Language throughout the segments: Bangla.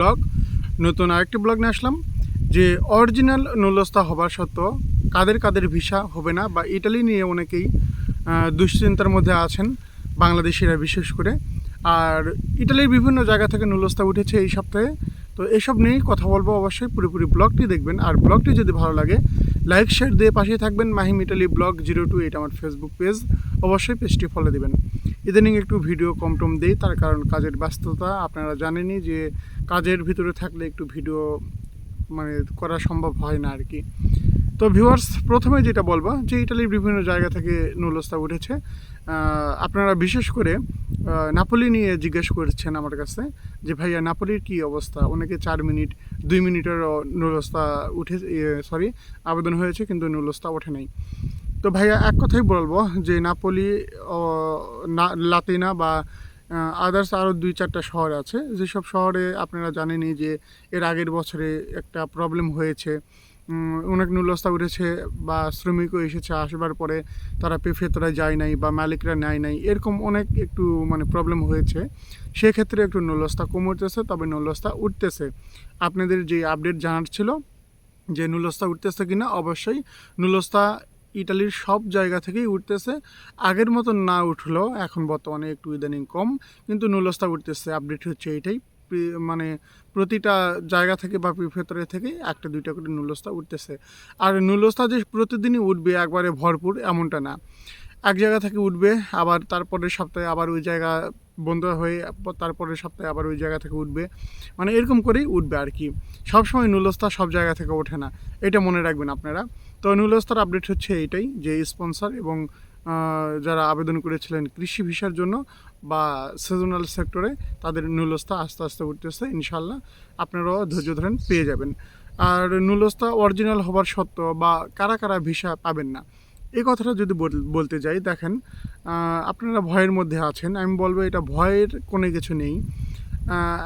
ব্লগ, নতুন আরেকটি ব্লগ নিয়ে আসলাম, যে অরিজিনাল নুলস্তা হবার সত্ত্বেও কাদের কাদের ভিসা হবে না বা ইটালি নিয়ে অনেকেই দুশ্চিন্তার মধ্যে আছেন বাংলাদেশিরা বিশেষ করে। আর ইটালির বিভিন্ন জায়গা থেকে নুলস্তা উঠেছে এই সপ্তাহে। তো এসব নিয়েই কথা বলব অবশ্যই, পুরোপুরি ব্লগটি দেখবেন। আর ব্লগটি যদি ভালো লাগে, লাইক, শেয়ার দিয়ে পাশে থাকবেন। Mahim Italy blog zero two eight আমার ফেসবুক পেজ অবশ্যই পেজটি ফলো দেবেন। ইদানিং একটু ভিডিও কম টম দিই, তার কারণ কাজের ব্যস্ততা। আপনারা জানেনই যে কাজের ভিতরে থাকলে একটু ভিডিও মানে করা সম্ভব হয় না আর কি। তো ভিউয়ার্স প্রথমে যেটা বলব যে ইটালির বিভিন্ন জায়গা থেকে নুলস্তা উঠেছে। আপনারা বিশেষ করে নাপোলি নিয়ে জিজ্ঞেস করছেন আমার কাছে যে, ভাইয়া, নাপোলির কি অবস্থা? অনেকে চার মিনিট, দুই মিনিটের নুলস্তা উঠে সরি আবেদন হয়েছে, কিন্তু নুলস্তা ওঠে নাই। তো ভাইয়া, এক কথাই বলব যে নাপোলি লাতিনা বা আদার্স আরও দুই চারটা শহর আছে। যেসব শহরে আপনারা জানেনই যে এর আগের বছরে একটা প্রবলেম হয়েছে। অনেক নুলস্তা উঠেছে বা শ্রমিকও এসেছে, আসবার পরে তারা পেফেতরা যায় নাই বা মালিকরা নেয় নাই, এরকম অনেক একটু মানে প্রবলেম হয়েছে। সেক্ষেত্রে একটু নুলস্তা কম উঠতেছে তবে নুলস্তা উঠতেছে। আপনাদের যে আপডেট জানার ছিল যে নুলস্তা উঠতেছে কিনা, অবশ্যই নুলস্তা ইটালির সব জায়গা থেকেই উঠতেছে। আগের মতন না উঠলেও এখন বর্তমানে একটু ইদানিং কম, কিন্তু নুলস্তা উঠতেছে, আপডেট হচ্ছে এটাই। পি- মানে প্রতিটা জায়গা থেকে বা ভেতরে থেকে একটা দুইটা করে নুলস্তা উঠতেছে। আর নুলস্তা যে প্রতিদিনই উঠবে একবারে ভরপুর এমনটা না। এক জায়গা থেকে উঠবে, আবার তারপরের সপ্তাহে আবার ওই জায়গা বন্ধ হয়ে তারপরের সপ্তাহে আবার ওই জায়গা থেকে উঠবে। মানে এরকম করেই উঠবে আর কি। সবসময় নুলস্তা সব জায়গা থেকে ওঠে না। এটা মনে রাখবেন আপনারা। তো নুলস্তার আপডেট হচ্ছে এইটাই যে স্পন্সর এবং যারা আবেদন করেছিলেন কৃষি ভিসার জন্য বা সিজনাল সেক্টরে তাদের নুলস্তা আস্তে আস্তে উঠতেছে ইনশাল্লাহ আপনারাও ধৈর্য ধরেন, পেয়ে যাবেন। আর নুলস্তা অরিজিনাল হবার সত্ত্বেও বা কারা কারা ভিসা পাবেন না এই কথাটা যদি বল- বলতে যাই, দেখেন আপনারা ভয়ের মধ্যে আছেন, আমি বলব এটা ভয়ের কোনো কিছু নেই।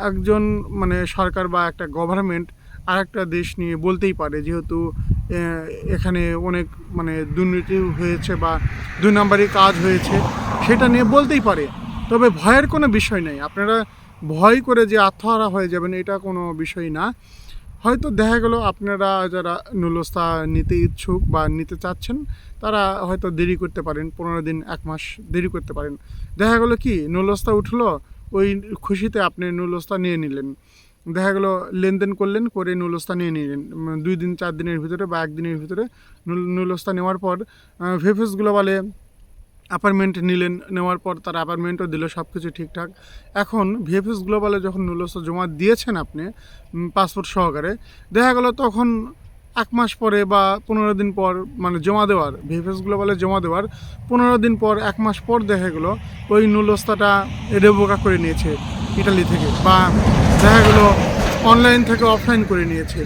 একজন মানে সরকার বা একটা গভর্নমেন্ট আর একটা দেশ নিয়ে বলতেই পারে, যেহেতু এখানে অনেক মানে দুর্নীতি হয়েছে বা দুই নম্বরই কাজ হয়েছে, সেটা নিয়ে বলতেই পারে। তবে ভয়ের কোনো বিষয় নেই। আপনারা ভয় করে যে আত্মহারা হয়ে যাবেন, এটা কোনো বিষয় না। হয়তো দেখা গেল আপনারা যারা নুলস্তা নিতে ইচ্ছুক বা নিতে চাচ্ছেন, তারা হয়তো দেরি করতে পারেন, পনেরো দিন, এক মাস দেরি করতে পারেন। দেখা গেলো কি নুলস্তা উঠল, ওই খুশিতে আপনি নুলস্তা নিয়ে নিলেন। দেখা গেলো লেনদেন করলেন, করে নুলস্তা নিয়ে নিলেন। দুই দিন, চার দিনের ভিতরে বা একদিনের ভিতরে নুল- নুলস্তা নেওয়ার পর ভেফেস গ্লোবালে অ্যাপার্টমেন্ট নিলেন, নেওয়ার পর তার অ্যাপার্টমেন্টও দিল সব কিছু ঠিকঠাক। এখন ভিএফএস গ্লোবালে যখন নুলস্তা জমা দিয়েছেন আপনি পাসপোর্ট সহকারে, দেখা গেল তখন এক মাস পরে বা পনেরো দিন পর মানে জমা দেওয়ার ভিএফএস গ্লোবালে জমা দেওয়ার, পনেরো দিন পর, এক মাস পর দেখা গেলো ওই নুলস্তাটা রেবোকা করে নিয়েছে ইটালি থেকে, বা দেখা গেলো অনলাইন থেকে অফলাইন করে নিয়েছে।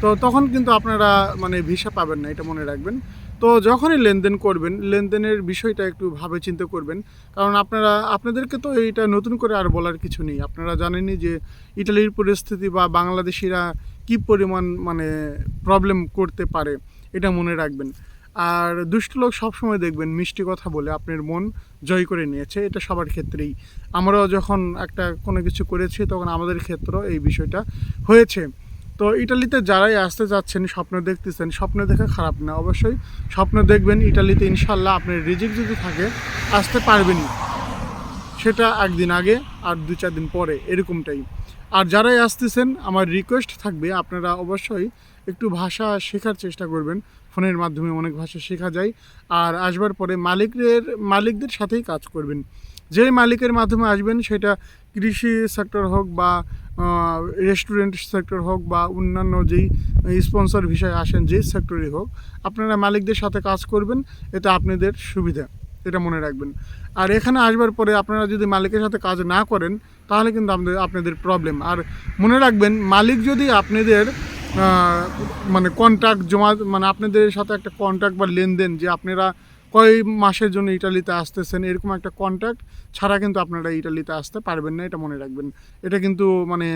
তো তখন কিন্তু আপনারা মানে ভিসা পাবেন না, এটা মনে রাখবেন। তো যখনই লেনদেন করবেন, লেনদেনের বিষয়টা একটু ভাবে চিন্তা করবেন। কারণ আপনারা, আপনাদেরকে তো এইটা নতুন করে আর বলার কিছু নেই। আপনারা জানেনই যে ইটালির পরিস্থিতি বা বাংলাদেশিরা কি পরিমাণ মানে প্রবলেম করতে পারে, এটা মনে রাখবেন। আর দুষ্ট লোক সবসময় দেখবেন মিষ্টি কথা বলে আপনার মন জয় করে নিয়েছে, এটা সবার ক্ষেত্রেই। আমরাও যখন একটা কোনো কিছু করেছি, তখন আমাদের ক্ষেত্রেও এই বিষয়টা হয়েছে। তো ইটালিতে যারাই আসতে যাচ্ছেন, স্বপ্ন দেখতেছেন, স্বপ্ন দেখে খারাপ না। অবশ্যই স্বপ্ন দেখবেন ইটালিতে ইনশাল্লাহ আপনার রিজিক যদি থাকে, আসতে পারবেনই। সেটা একদিন আগে আর দু চার দিন পরে, এরকমটাই। আর যারাই আসতেছেন, আমার রিকোয়েস্ট থাকবে, আপনারা অবশ্যই একটু ভাষা শেখার চেষ্টা করবেন। ফোনের মাধ্যমে অনেক ভাষা শেখা যায়। আর আসবার পরে মালিকদের মালিকদের সাথেই কাজ করবেন। যে মালিকের মাধ্যমে আসবেন, সেটা কৃষি সেক্টর হোক বা রেস্টুরেন্ট সেক্টর হোক বা অন্যান্য যেই স্পন্সর বিষয়ে আসেন যেই সেক্টরই হোক, আপনারা মালিকদের সাথে কাজ করবেন, এটা আপনাদের সুবিধা, এটা মনে রাখবেন। আর এখানে আসবার পরে আপনারা যদি মালিকের সাথে কাজ না করেন, তাহলে কিন্তু আপনাদের আপনাদের প্রবলেম আর মনে রাখবেন, মালিক যদি আপনাদের মানে কন্ট্যাক্ট জমা মানে আপনাদের সাথে একটা কন্ট্যাক্ট বা লেনদেন, যে আপনারা কয় মাসের জন্য ইটালিতে আসতেছেন, এরকম একটা কন্ট্যাক্ট ছাড়া কিন্তু আপনারা ইটালিতে আসতে পারবেন না, এটা মনে রাখবেন। এটা কিন্তু মানে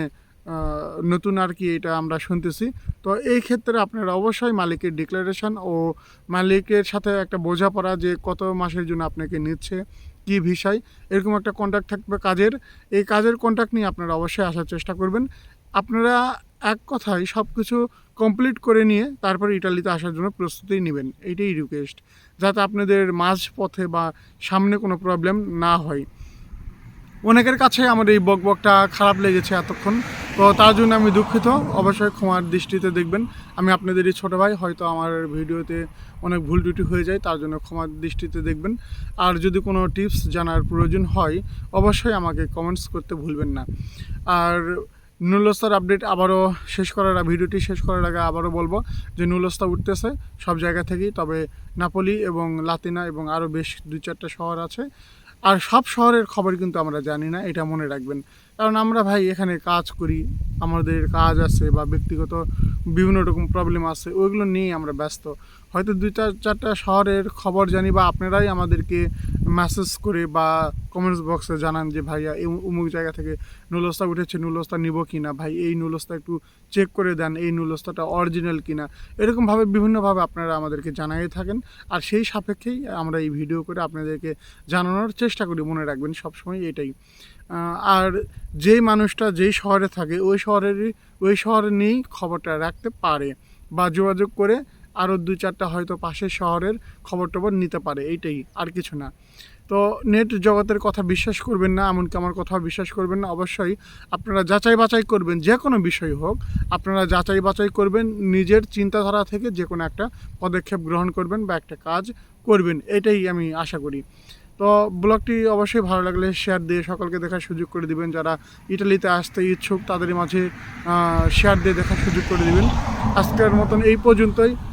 নতুন আর কি এটা আমরা শুনতেছি। তো এই ক্ষেত্রে আপনারা অবশ্যই মালিকের ডিক্লারেশন ও মালিকের সাথে একটা বোঝাপড়া যে কত মাসের জন্য আপনাকে নিচ্ছে, কি ভিসায় এরকম একটা কন্ট্যাক্ট থাকবে কাজের। এই কাজের কন্ট্যাক্ট নিয়ে আপনারা অবশ্যই আসার চেষ্টা করবেন। আপনারা এক কথায় সব কিছু কমপ্লিট করে নিয়ে তারপর ইটালিতে আসার জন্য প্রস্তুতি নেবেন। এইটাই রিকোয়েস্ট যাতে আপনাদের মাঝ পথে বা সামনে কোনো প্রবলেম না হয়। অনেকের কাছে আমার এই বকবকটা খারাপ লেগেছে এতক্ষণ। তো তার জন্য আমি দুঃখিত। অবশ্যই ক্ষমার দৃষ্টিতে দেখবেন। আমি আপনাদেরই ছোটো ভাই, হয়তো আমার ভিডিওতে অনেক ভুল ত্রুটি হয়ে যায়, তার জন্য ক্ষমার দৃষ্টিতে দেখবেন। আর যদি কোনো টিপস জানার প্রয়োজন হয়, অবশ্যই আমাকে কমেন্টস করতে ভুলবেন না। আর নুলস্তার আপডেট আবারও শেষ করার ভিডিওটি শেষ করার আগে আবারও বলব যে নুলস্তা উঠতেছে সব জায়গা থেকেই, তবে নাপোলি এবং লাতিনা এবং আরও বেশ দুই চারটা শহর আছে। আর সব শহরের খবর কিন্তু আমরা জানি না, এটা মনে রাখবেন। কারণ আমরা ভাই এখানে কাজ করি, আমাদের কাজ আছে বা ব্যক্তিগত বিভিন্ন রকম প্রবলেম আছে, ওইগুলো নিয়েই আমরা ব্যস্ত। হয়তো দুই চার, চারটা শহরের খবর জানি বা আপনারাই আমাদেরকে মেসেজ করে বা কমেন্টস বক্সে জানান যে, ভাইয়া, এই উমুক জায়গা থেকে নুলস্তা উঠেছে, নুলস্তা নিব কি না? ভাই, এই নুলস্তা একটু চেক করে দেন, এই নুলস্তাটা অরিজিনাল কিনা এরকমভাবে বিভিন্নভাবে আপনারা আমাদেরকে জানাই থাকেন। আর সেই সাপেক্ষেই আমরা এই ভিডিও করে আপনাদেরকে জানানোর চেষ্টা করি, মনে রাখবেন, সবসময় এটাই। আর যেই মানুষটা যেই শহরে থাকে, ওই শহরেরই, ওই শহরে নিয়েই খবরটা রাখতে পারে বা যোগাযোগ করে আরও দুই চারটা হয়তো পাশের শহরের খবর টবর নিতে পারে, এইটাই আর কিছু না। তো নেট জগতের কথা বিশ্বাস করবেন না, এমনকি আমার কথা বিশ্বাস করবেন না, অবশ্যই আপনারা যাচাই বাছাই করবেন যে কোনো বিষয় হোক, আপনারা যাচাই বাছাই করবেন, নিজের চিন্তাধারা থেকে যে কোনো একটা পদক্ষেপ গ্রহণ করবেন বা একটা কাজ করবেন, এটাই আমি আশা করি। তো ব্লগটি অবশ্যই ভালো লাগলে শেয়ার দিয়ে সকলকে দেখার সুযোগ করে দিবেন, যারা ইটালিতে আসতে ইচ্ছুক তাদের মাঝে শেয়ার দিয়ে দেখার সুযোগ করে দিবেন। আজকের মতন এই পর্যন্তই।